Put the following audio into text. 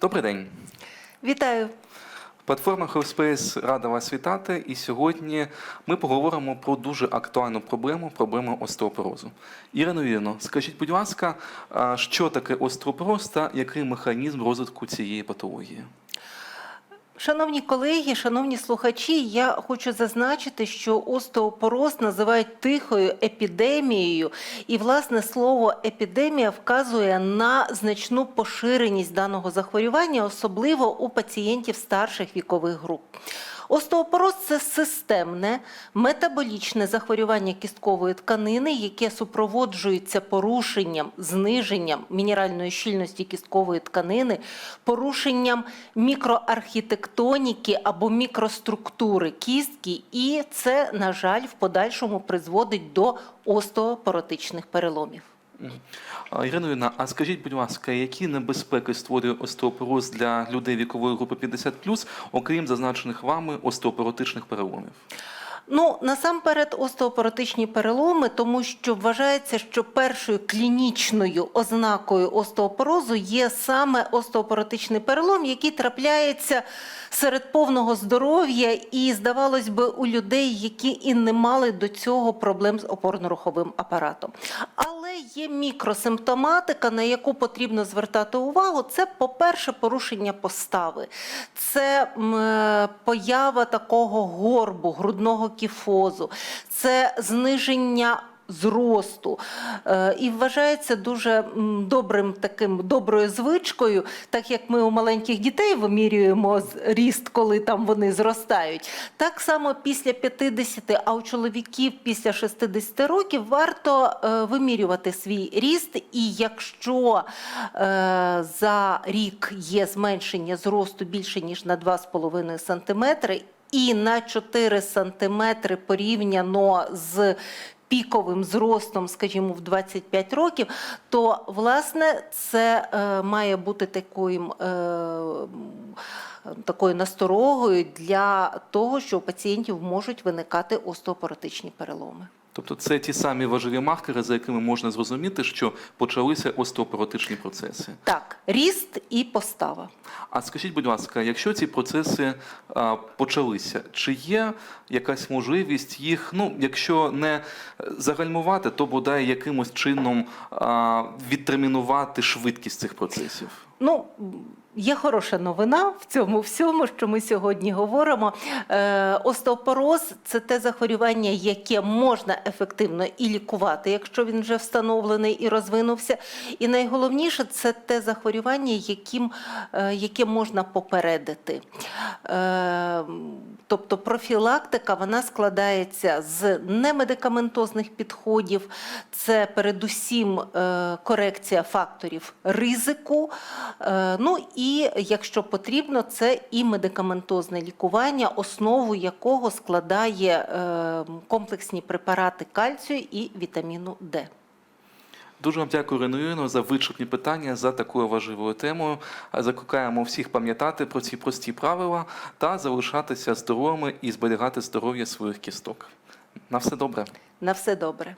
Добрий день. Вітаю. Платформа Healthspace рада вас вітати. І сьогодні ми поговоримо про дуже актуальну проблему проблему остеопорозу. Ірино Вірно, скажіть, будь ласка, що таке остеопороз та який механізм розвитку цієї патології? Шановні колеги, шановні слухачі, я хочу зазначити, що остеопороз називають тихою епідемією, і власне слово епідемія вказує на значну поширеність даного захворювання, особливо у пацієнтів старших вікових груп. Остеопороз це системне метаболічне захворювання кісткової тканини, яке супроводжується порушенням, зниженням мінеральної щільності кісткової тканини, порушенням мікроархітектоніки або мікроструктури кістки, і це, на жаль, в подальшому призводить до остеопоротичних переломів. А, Ірино а скажіть, будь ласка, які небезпеки створює остеопороз для людей вікової групи 50+, окрім зазначених вами остеопоротичних переломів? Ну, насамперед, остеопоротичні переломи, тому що вважається, що першою клінічною ознакою остеопорозу є саме остеопоротичний перелом, який трапляється серед повного здоров'я і, здавалось би, у людей, які і не мали до цього проблем з опорно-руховим апаратом. Але є мікросимптоматика, на яку потрібно звертати увагу. Це, по-перше, порушення постави, це е, поява такого горбу, грудного кіфозу, це зниження. Зросту Е, і вважається дуже добрим таким доброю звичкою, так як ми у маленьких дітей вимірюємо ріст, коли там вони зростають. Так само після 50, а у чоловіків після 60 років варто е, вимірювати свій ріст. І якщо е, за рік є зменшення зросту більше ніж на 2,5 см, і на 4 см порівняно з піковим зростом, скажімо, в 25 років, то власне це е, має бути такою, е, такою насторогою для того, що у пацієнтів можуть виникати остеопоротичні переломи. Тобто це ті самі важливі маркери, за якими можна зрозуміти, що почалися остеопоротичні процеси. Так, ріст і постава. А скажіть, будь ласка, якщо ці процеси а, почалися, чи є якась можливість їх, ну, якщо не е, загальмувати, то бодай якимось чином а, відтермінувати швидкість цих процесів? Ну, є хороша новина в цьому всьому, що ми сьогодні говоримо. Е, остеопороз це те захворювання, яке можна ефективно і лікувати, якщо він вже встановлений і розвинувся. І найголовніше це те захворювання, яким, е, яке можна попередити. Е, тобто профілактика вона складається з немедикаментозних підходів, це передусім е, корекція факторів ризику. Е, Ну і якщо потрібно, це і медикаментозне лікування, основу якого складає е, комплексні препарати кальцію і вітаміну Д. Дуже вам дякую, Ірино Юріївно, за вичерпні питання за такою важливою темою. Закликаємо всіх пам'ятати про ці прості правила та залишатися здоровими і зберігати здоров'я своїх кісток. На все добре. На все добре.